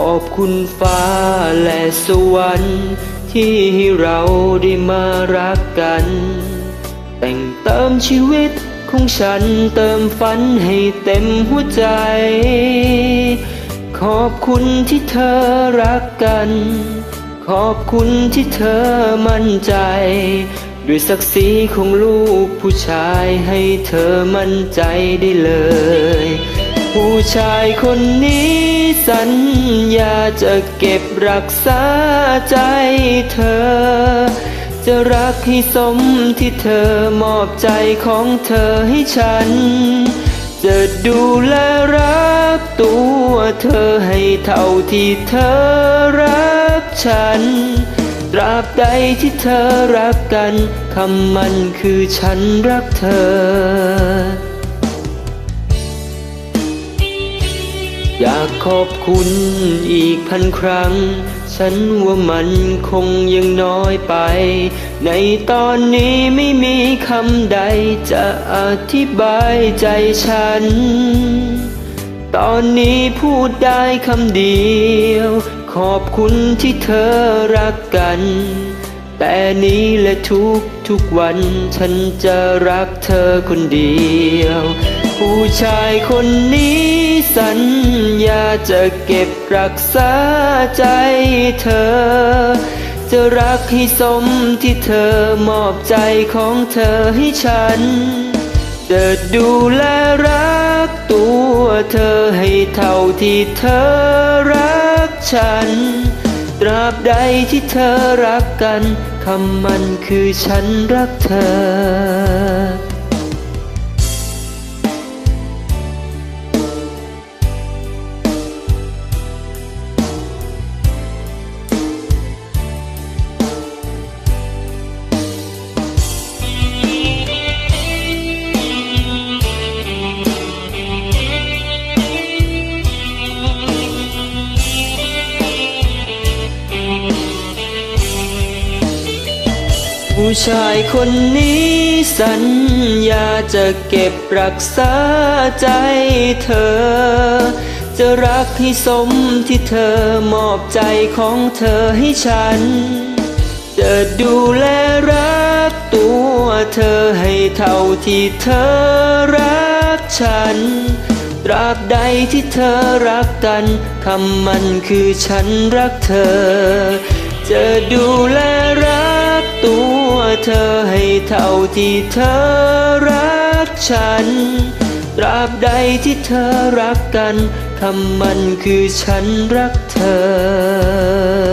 ขอบคุณฟ้าและสวรรค์ ที่ให้เราได้มารักกัน แต่งเติมชีวิตของฉันเติมฝันให้เต็มหัวใจ ขอบคุณที่เธอรักกัน ขอบคุณที่เธอมั่นใจ ด้วยศักดิ์ศรีของลูกผู้ชายให้เธอมั่นใจได้เลย ผู้ชายคนนี้สัญญาจะเก็บรักษาใจเธอ จะรักให้สมที่เธอมอบใจของเธอให้ฉัน จะดูแลรักตัวเธอให้เท่าที่เธอรักฉัน ตราบใดที่เธอรักกันคำมันคือฉันรักเธอ อยากขอบคุณอีกพันครั้ง ฉันว่ามันคงยังน้อยไป ในตอนนี้ไม่มีคำใดจะอธิบายใจฉัน ตอนนี้พูดได้คำเดียว ขอบคุณที่เธอรักกัน แต่นี้และทุกทุกวันฉันจะรักเธอคนเดียว ผู้ชายคนนี้สัญญาจะเก็บรักษาใจเธอ จะรักให้สมที่เธอมอบใจของเธอให้ฉัน จะดูแลรักตัวเธอให้เท่าที่เธอรักฉัน ตราบใดที่เธอรักกันคำมันคือฉันรักเธอ ผู้ชายคนนี้สัญญาจะเก็บรักษาใจเธอ จะรักให้สมที่เธอมอบใจของเธอให้ฉัน จะดูแลรักตัวเธอให้เท่าที่เธอรักฉัน ตราบใดที่เธอรักกันคำมันคือฉันรักเธอ จะดูแล เธอให้เท่าที่เธอรักฉัน ตราบใดที่เธอรักกันคำมันคือฉันรักเธอ